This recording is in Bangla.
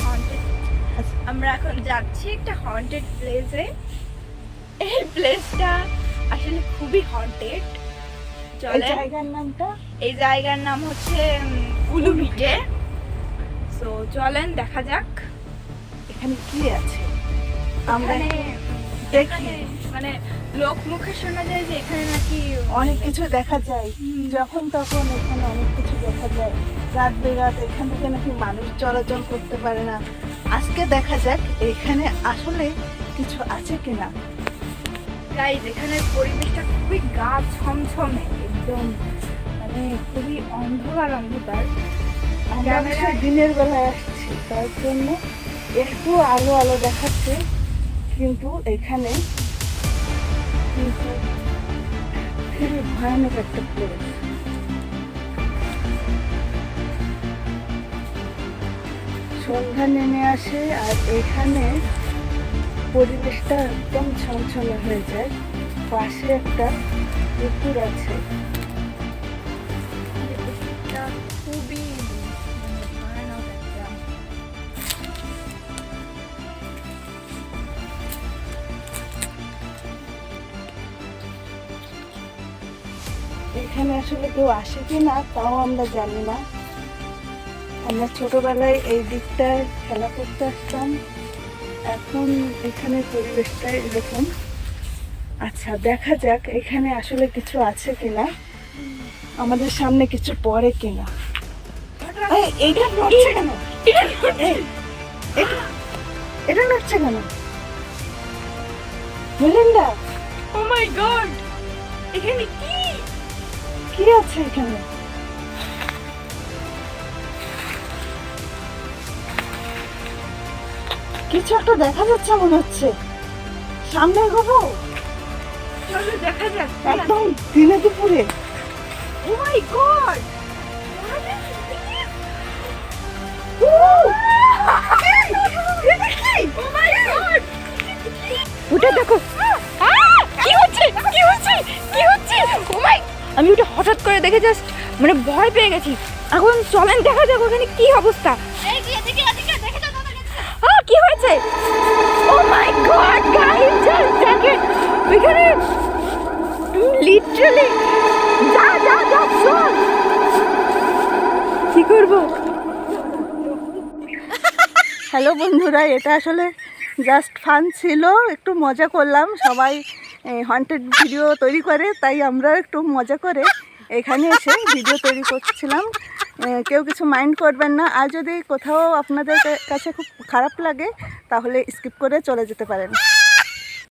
haunted. আমরা এখন যাচ্ছি একটা হন্টেড প্লেসে এই প্লেসটা আসলে খুবই হন্টেড চলে জায়গার নামটা? এই জায়গার নাম হচ্ছে উলুভিটে সো চলেন দেখা যাক। এখানে কি আছে? আমরা দেখি। মানে লোক মুখে শোনা যায় যে এখানে নাকি অনেক কিছু দেখা যায়। যখন তখন এখানে অনেক কিছু দেখা যায়। রাত বেরাত এখান থেকে নাকি মানুষ চলাচল করতে পারে না। আজকে দেখা যাক এখানে আসলে কিছু আছে কিনা। গাইজ এখানের পরিবেশটা খুবই গা ছমছমে একদম মানে খুবই অন্ধকার অন্ধকার। আমরা দিনের বেলায় আসছি তার জন্য একটু আলো আলো দেখাচ্ছে কিন্তু এখানে কিন্তু খুবই ভয়ানক একটা প্লেস সন্ধ্যা নেমে আসে আর এখানে পরিবেশটা একদম ছমছমে হয়ে যায়। পাশে একটা পুকুর আছে। খুবই এখানে আসলে কেউ আসে কি না তাও আমরা জানি না। আমরা ছোটবেলায় এই দিকটায় খেলা করতে আসতাম। এখন এখানে পরিবেশটা এরকম। আচ্ছা দেখা যাক এখানে আসলে কিছু আছে কিনা। আমাদের সামনে কিছু পড়ে কিনা। এই, এইটা নড়ছে কেন? এটা- এটা নড়ছে কেন? মেলিন্ডা? ও মাই গড এখানে কি? কি আছে এখানে? কিছু একটা দেখা যাচ্ছে মনে হচ্ছে। সামনে এগোবো? চলো দেখা যাক একদম দিনে দুপুরে। ও মাই গড ওটা দেখো। কি হচ্ছে? কি হচ্ছে? কি হচ্ছে? ও মাই আমি ওটা হঠাৎ করে দেখে জাস্ট মানে ভয় পেয়ে গেছি। এখন চলেন দেখা যাক ওখানে কি অবস্থা। হয়েছে oh my god guys just দেখেন। ওইখানে লিটারালি যা যা যা, চল। কি করব? হ্যালো বন্ধুরা, এটা আসলে জাস্ট ফান ছিল। একটু মজা করলাম। সবাই হন্টেড ভিডিও তৈরি করে, তাই আমরাও একটু মজা করে এখানে এসে ভিডিও তৈরি করছিলাম। কেউ কিছু মাইন্ড করবেন না। আর যদি কোথাও আপনাদের কাছে খুব খারাপ লাগে, তাহলে স্কিপ করে চলে যেতে পারেন।